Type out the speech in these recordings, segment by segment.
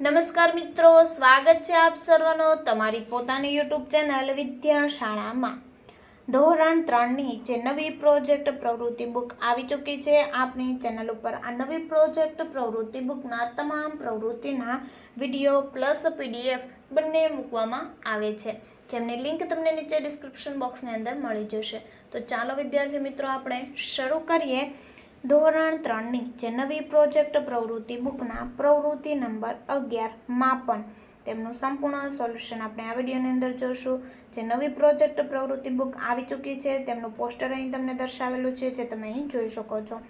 નમસ્કાર મિત્રો, સ્વાગત છે આપ સર્વનો તમારી પોતાની યુટ્યુબ ચેનલ વિદ્યાશાળામાં. ધોરણ ત્રણની જે નવી પ્રોજેક્ટ પ્રવૃત્તિ બુક આવી ચૂકી છે, આપની ચેનલ ઉપર આ નવી પ્રોજેક્ટ પ્રવૃત્તિ બુકના તમામ પ્રવૃત્તિના વીડિયો પ્લસ પીડીએફ બંને મૂકવામાં આવે છે. જેમની લિંક તમને નીચે ડિસ્ક્રિપ્શન બોક્સની અંદર મળી જશે. તો ચાલો વિદ્યાર્થી મિત્રો, આપણે શરૂ કરીએ. ધોરણ ત્રણની જે નવી પ્રોજેક્ટ પ્રવૃત્તિ બુકના પ્રવૃત્તિ નંબર અગિયાર, માપન. તેમનું સંપૂર્ણ સોલ્યુશન આપણે આ વિડીયોની અંદર જોશું. જે નવી પ્રોજેક્ટ પ્રવૃત્તિ બુક આવી ચૂકી છે, તેમનું પોસ્ટર અહીં તમને દર્શાવેલું છે, જે તમે અહીં જોઈ શકો છો.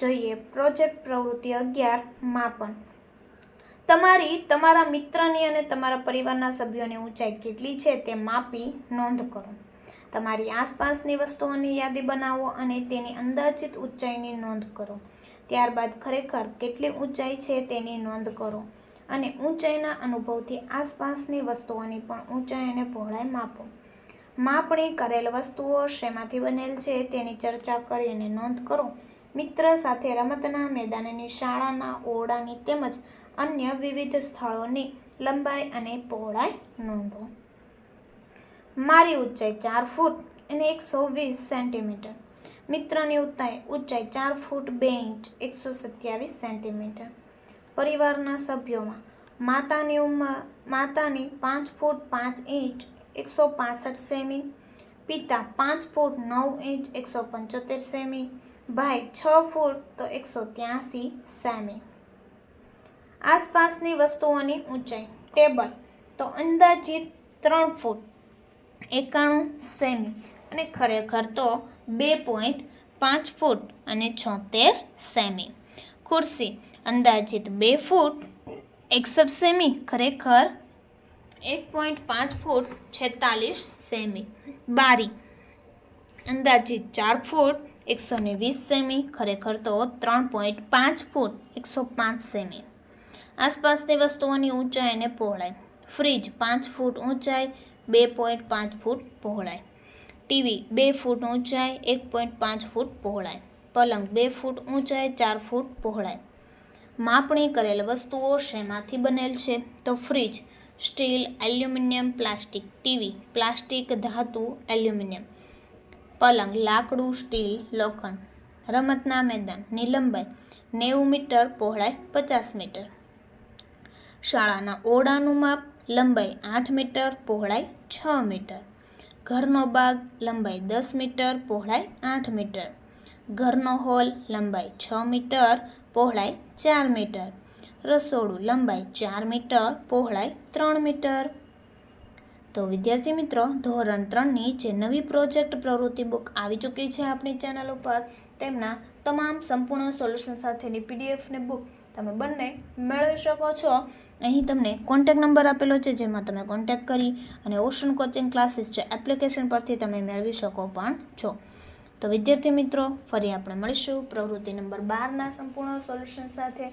જોઈએ, પ્રોજેક્ટ પ્રવૃત્તિ અગિયાર, માપન. તમારી, તમારા મિત્રની અને તમારા પરિવારના સભ્યોની ઊંચાઈ કેટલી છે તે માપી નોંધ કરો. તમારી આસપાસની વસ્તુઓની યાદી બનાવો અને તેની અંદાજિત ઊંચાઈની નોંધ કરો. ત્યારબાદ ખરેખર કેટલી ઊંચાઈ છે તેની નોંધ કરો અને ઊંચાઈના અનુભવથી આસપાસની વસ્તુઓની પણ ઊંચાઈ અને પહોળાઈ માપો. માપણી કરેલ વસ્તુઓ શેમાંથી બનેલ છે તેની ચર્ચા કરીને નોંધ કરો. મિત્ર સાથે રમતના, મેદાનની શાળાના, ઓરડાની તેમજ અન્ય વિવિધ સ્થળોની લંબાઈ અને પહોળાઈ નોંધો. મારી ઊંચાઈ ચાર ફૂટ અને એકસો વીસ સેન્ટીમીટર. મિત્રની ઊંચાઈ ઊંચાઈ ચાર ફૂટ બે ઇંચ, એકસો સત્યાવીસ સેન્ટીમીટર. પરિવારના સભ્યોમાં માતાની ઉંમર, માતાની પાંચ ફૂટ પાંચ ઇંચ, એકસો પાસઠ સેમી, પિતા પાંચ ફૂટ નવ ઇંચ, એકસો પંચોતેર સેમી, ભાઈ છ ફૂટ તો એકસો ત્યાસી સેમી. આસપાસની વસ્તુઓની ઊંચાઈ, ટેબલ તો અંદાજિત ત્રણ ફૂટ. એકાણું સેમી. અને ખરેખર તો બે પોઈન્ટ પાંચ ફૂટ અને છોતેર સેમી. ખુરશી અંદાજિત બે ફૂટ એકસઠ સેમી, ખરેખર એક પોઈન્ટ પાંચ ફૂટ છેતાલીસ સેમી. બારી અંદાજિત ચાર ફૂટ એકસો ને વીસ સેમી, ખરેખર તો ત્રણ પોઈન્ટ પાંચ ફૂટ એકસો પાંચ સેમી. આસપાસની વસ્તુઓની ઊંચાઈ અને પહોળાઈ. ફ્રીજ પાંચ ફૂટ ઊંચાઈ બે પોઈન્ટ પાંચ ફૂટ પહોળાઈ. ટીવી બે ફૂટ ઊંચાઈ, એક પોઈન્ટ પાંચ ફૂટ પહોળાઈ. પલંગ બે ફૂટ ઊંચાઈ, ચાર ફૂટ પહોળાઈ. માપણી કરેલ વસ્તુઓ શેમાંથી બનેલ છે? તો fridge, steel, aluminium, plastic. TV, plastic, ધાતુ, એલ્યુમિનિયમ. પલંગ, લાકડું, સ્ટીલ, લોખંડ. રમતના મેદાનની લંબાઈ નેવું મીટર પહોળાઈ, પચાસ મીટર. શાળાના ઓરડાનું માપ લંબાઈ આઠ મીટર, પહોળાઈ છ મીટર. ઘરનો બાગ લંબાઈ દસ મીટર, પહોળાઈ આઠ મીટર. ઘરનો હોલ લંબાઈ છ મીટર, પહોળાઈ ચાર મીટર. રસોડું લંબાઈ ચાર મીટર, પહોળાઈ ત્રણ મીટર. તો વિદ્યાર્થી મિત્રો, ધોરણ ત્રણની જે નવી પ્રોજેક્ટ પ્રવૃત્તિ બુક આવી ચૂકી છે આપણી ચેનલ ઉપર, તેમના તમામ સંપૂર્ણ સોલ્યુશન સાથેની પીડીએફની બુક તમે બંને મેળવી શકો છો. અહીં તમને કોન્ટેક નંબર આપેલો છે, જેમાં તમે કોન્ટેક કરી અને ઓશન કોચિંગ ક્લાસીસ છે એપ્લિકેશન પરથી તમે મેળવી શકો પણ છો. તો વિદ્યાર્થી મિત્રો, ફરી આપણે મળીશું પ્રવૃત્તિ નંબર બારના સંપૂર્ણ સોલ્યુશન સાથે.